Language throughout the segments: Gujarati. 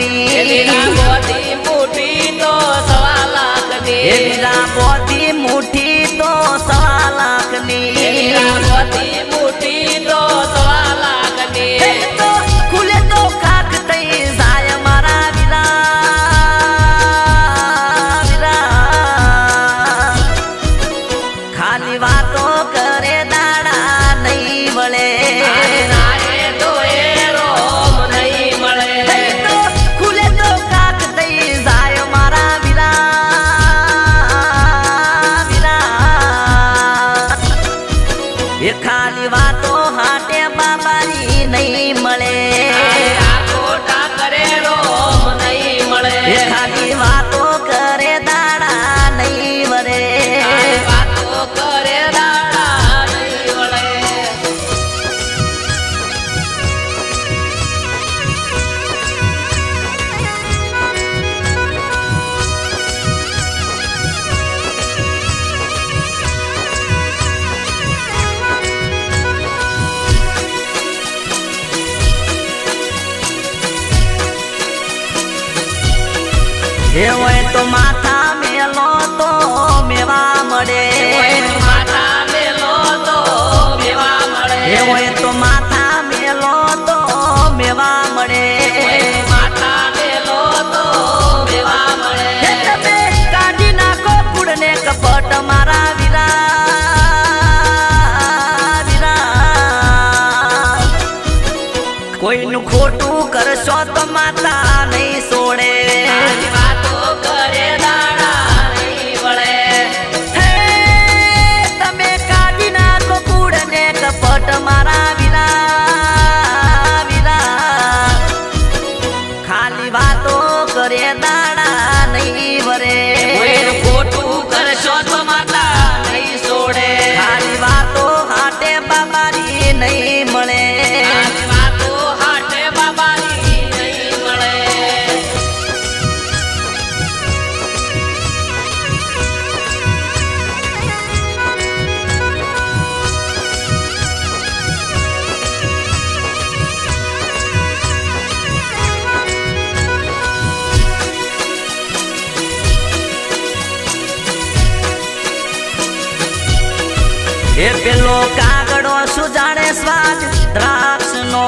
મોતી મોટી તો સવા લાખની મોતી દેવાય તો માથા મેલો તો મેવા મળે. પેલો કાગડો સુજાણે સ્વાદ દ્રાક્ષ નો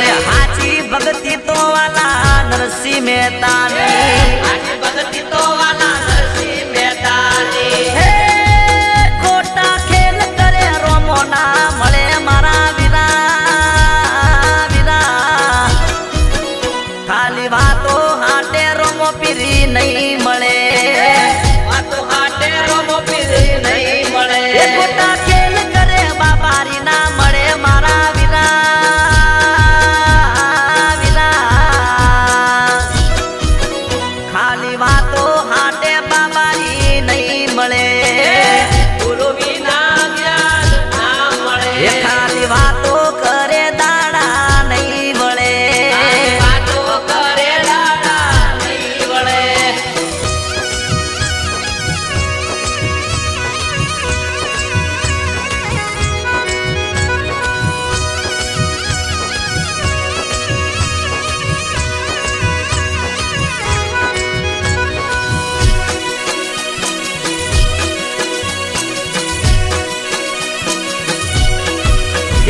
એટલે હાચી ભક્તિ તો વાલા નરસિંહ મહેતા ભક્તિ તો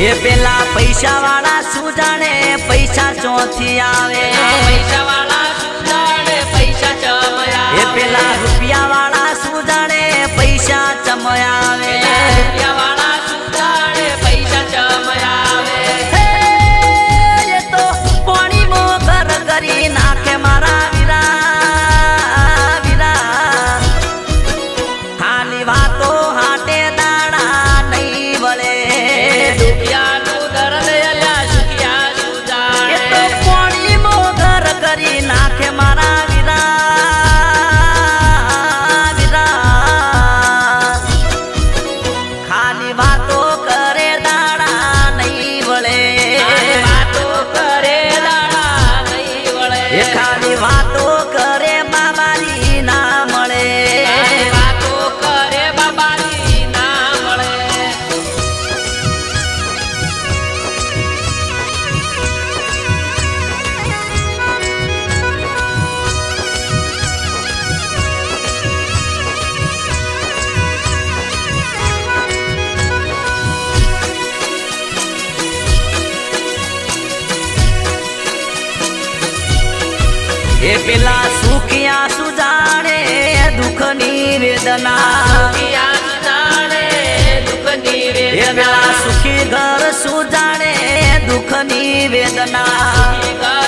એ પેલા પૈસા વાળા શું જાણે પૈસા ચોથી આવે. પૈસા વાળા શું પૈસા ચમયા એ પેલા રૂપિયા વાળા શું જાણે પૈસા ચમયા આવે. રૂપિયા એ પેલા સુખિયા સુજાણે દુઃખની વેદના. પેલા સુખી ઘર સુજાણે દુઃખની વેદના.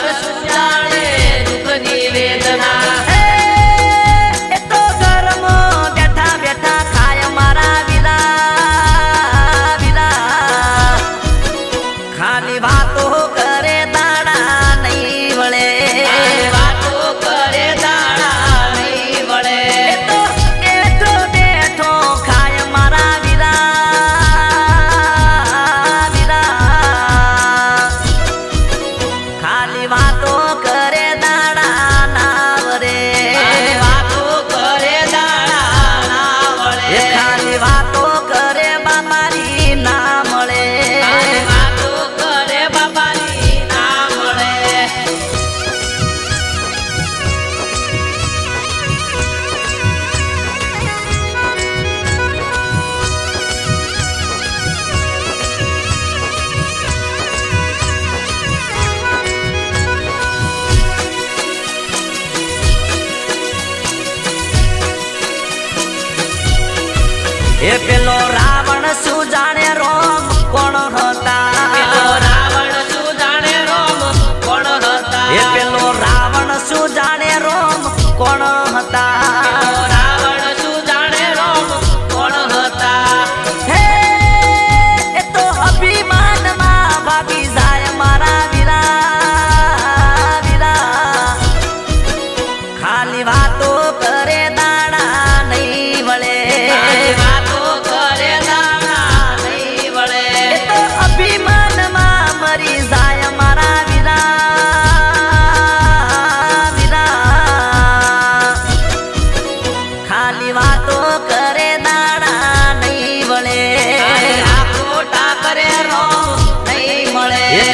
If you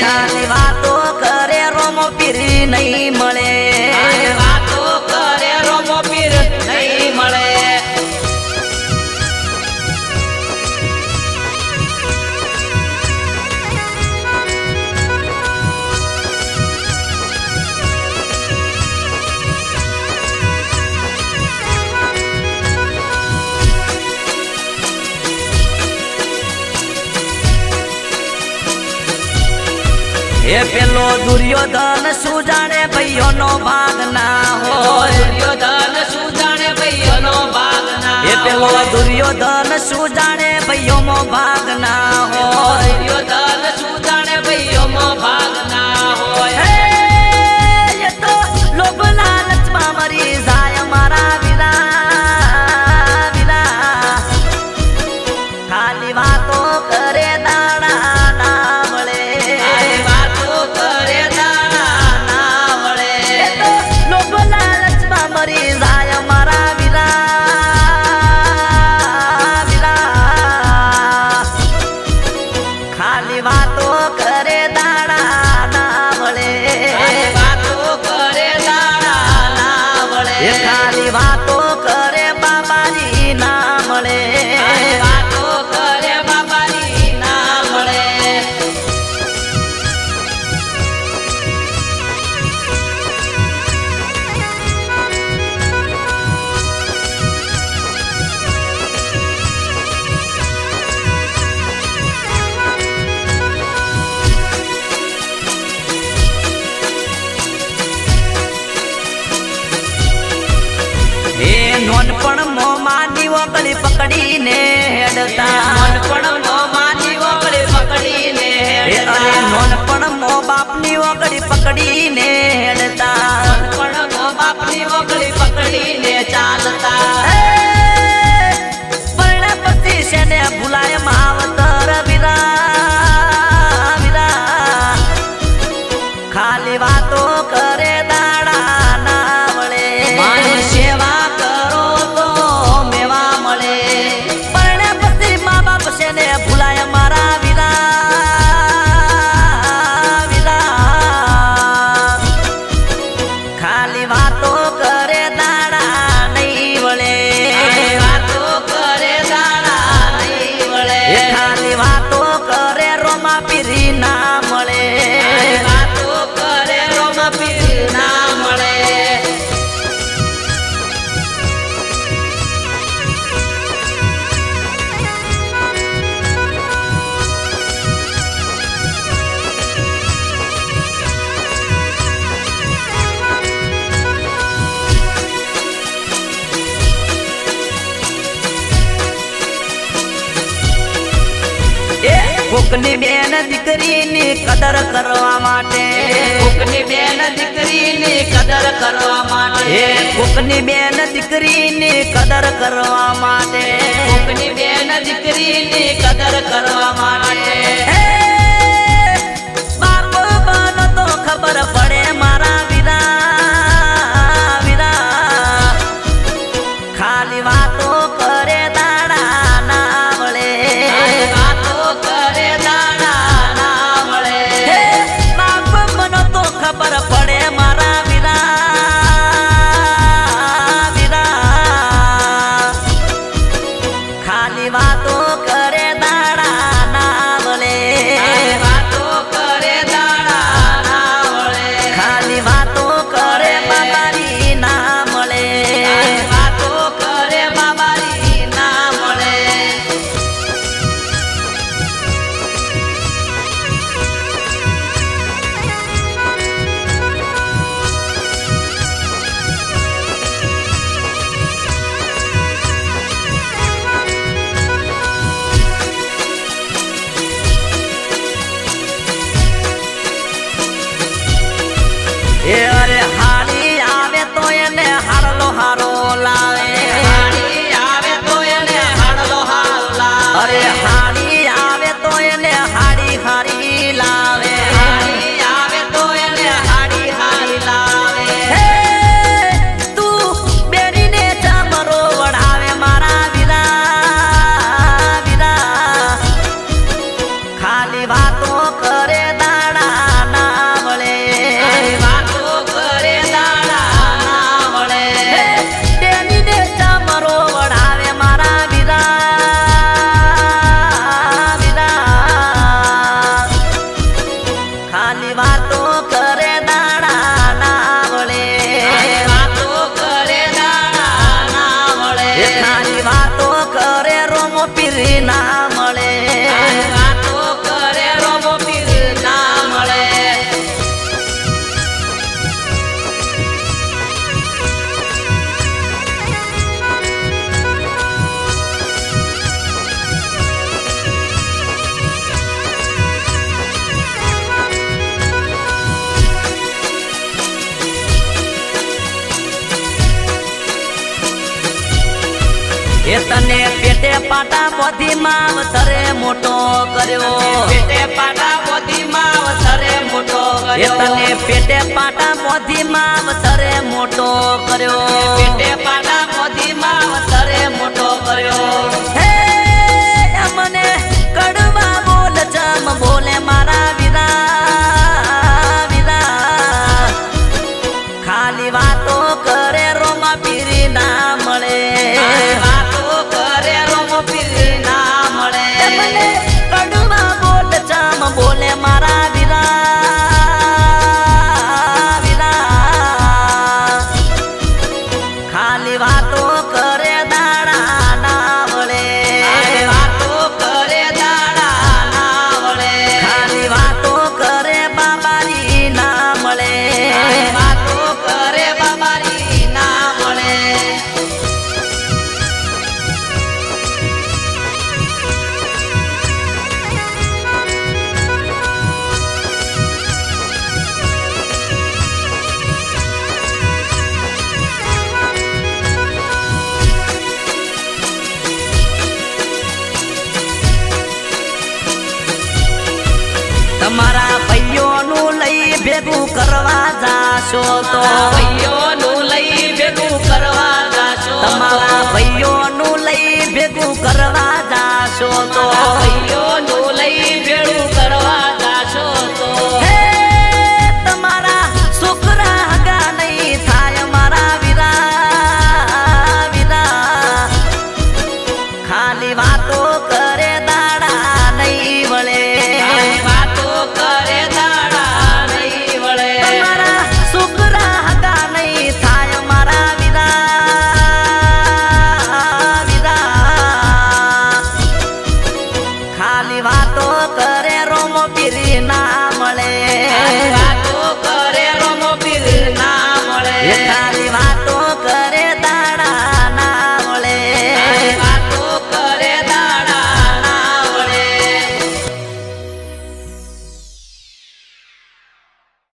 વાતો કરે રોમો પીરી નહીં મળે. એ પેલો દુર્યોધન શું જાણે ભાઈઓ નો ભાગ ના હોય દુર્યોધન શું જાણે ભાઈઓ નો ભાગ ના એ પેલો દુર્યોધન શું જાણે ભાઈઓ નો ભાગ ના હોય. નોન પણ મો માની વકળી પકડીને હેડતા. નોન પણ મો માની વકળી પકડીને હેડતા નોન પણ મો બાપની વકળી પકડીને હેડતા. પણ મો બાપની વકળી પકડીને ચાલતા. દીકરીની કદર કરવા માટે. કોકની બેન દીકરીની કદર કરવા માટે. કોકની બેન દીકરીની કદર કરવા માટે. કોકની બેન દીકરીની કદર કરવા માટે. બાર તો ખબર પડે. પોથી માવતરે મોટો કર્યો. પેટે પાટા પોતીમાં અવસરે મોટો કર્યો. તને પેટે પાટા પોથી માવતરે મોટો કર્યો. પેટે પાટા પોતીમાં અવસરે મોટો કર્યો. ભેગું કરવા જાશો તો. ભાઈઓનું લઈ ભેગું કરવા જાશો તમારા ભાઈઓનું લઈ ભેગું કરવા જાશો તો. ભાઈઓ